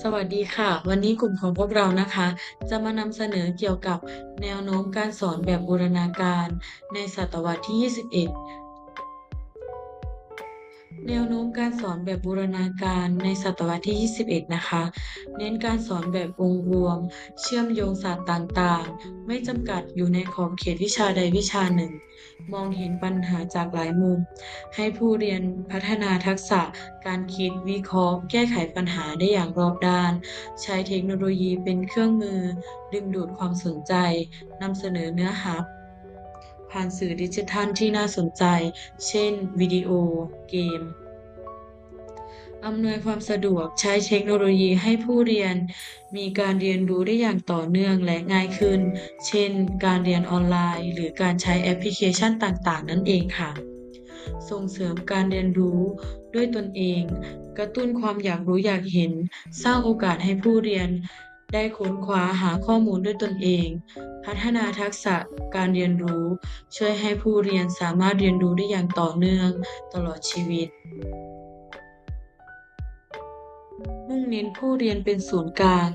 สวัสดีค่ะ วันนี้กลุ่มของพวกเรานะคะ จะมานำเสนอเกี่ยวกับแนวโน้มการสอนแบบบูรณาการ ในศตวรรษที่ 21 แนวโน้มการสอนแบบบูรณาการในศตวรรษที่ 21 นะคะ เน้นการสอนแบบองค์รวม เชื่อมโยงศาสตร์ต่างๆ ไม่จำกัดอยู่ในขอบเขตวิชาใดวิชาหนึ่ง มองเห็นปัญหาจากหลายมุม ให้ผู้เรียนพัฒนาทักษะ การคิดวิเคราะห์ แก้ไขปัญหาได้อย่างรอบด้าน ใช้เทคโนโลยีเป็นเครื่องมือ ดึงดูดความสนใจนำเสนอเนื้อหา ผ่านสื่อดิจิทัลที่น่าสนใจ เช่น วิดีโอ เกม อำนวยความสะดวกใช้เทคโนโลยีให้ผู้เรียน มีการเรียนรู้ได้อย่างต่อเนื่องและง่ายขึ้น เช่น การเรียนออนไลน์ หรือการใช้แอปพลิเคชันต่างๆ นั่นเองค่ะ ส่งเสริมการเรียนรู้ด้วยตนเอง กระตุ้นความอยากรู้อยากเห็น สร้างโอกาสให้ผู้เรียน ได้ค้นคว้าหาข้อมูลด้วยตนเอง พัฒนาทักษะการเรียนรู้ ช่วยให้ผู้เรียนสามารถเรียนรู้ได้อย่างต่อเนื่องตลอดชีวิต มุ่งเน้นผู้เรียนเป็นศูนย์กลาง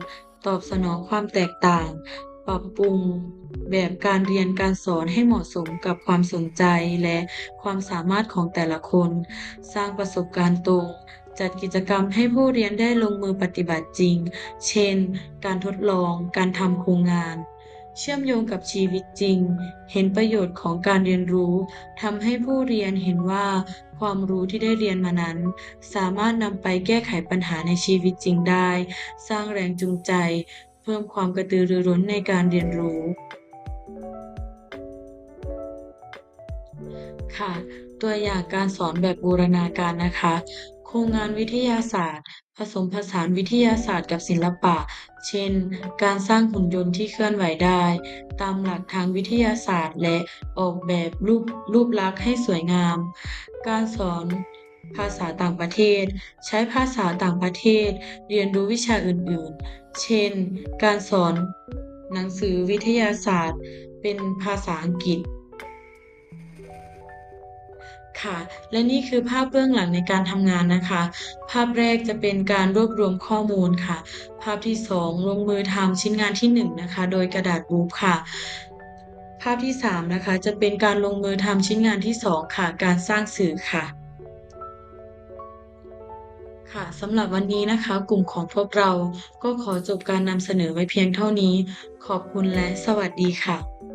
ตอบสนองความแตกต่าง ปรับปรุง แบบการเรียนการสอนให้เหมาะสมกับความสนใจและความสามารถของแต่ละคน สร้างประสบการณ์ตรง จัดกิจกรรมให้ผู้เรียนได้ลงมือปฏิบัติจริง เช่น การทดลอง การทำโครงงาน เชื่อมโยงกับชีวิตจริง เห็นประโยชน์ของการเรียนรู้ทำให้ผู้เรียนเห็นว่าความรู้ที่ได้เรียนมานั้น สามารถนำไปแก้ไขปัญหาในชีวิตจริงได้ สร้างแรงจูงใจ เพิ่มความกระตือรือร้นในการเรียนรู้ ค่ะ ตัวอย่างการสอนแบบบูรณาการนะคะ โครงงานวิทยาศาสตร์ ผสมผสานวิทยาศาสตร์กับศิลปะ เช่น การสร้างหุ่นยนต์ที่เคลื่อนไหวได้ ตามหลักทางวิทยาศาสตร์ และออกแบบรูปรูปลักษณ์ให้สวยงาม การสอนภาษาต่างประเทศ ใช้ภาษาต่างประเทศ เรียนรู้วิชาอื่นๆ เช่น การสอนหนังสือวิทยาศาสตร์ เป็นภาษาอังกฤษ ค่ะ และนี่คือภาพเบื้องหลังในการทำงานนะคะ ภาพแรกจะเป็นการรวบรวมข้อมูลค่ะ ภาพที่ 2 ลงมือทำชิ้นงานที่ 1 นะคะ โดยกระดาษบูฟค่ะ ภาพที่ 3 นะคะ จะเป็นการลงมือทำชิ้นงานที่ 2 ค่ะ การสร้างสื่อค่ะค่ะสำหรับวันนี้นะคะ กลุ่มของพวกเราก็ขอจบการนำเสนอไว้เพียงเท่านี้ ขอบคุณและสวัสดีค่ะ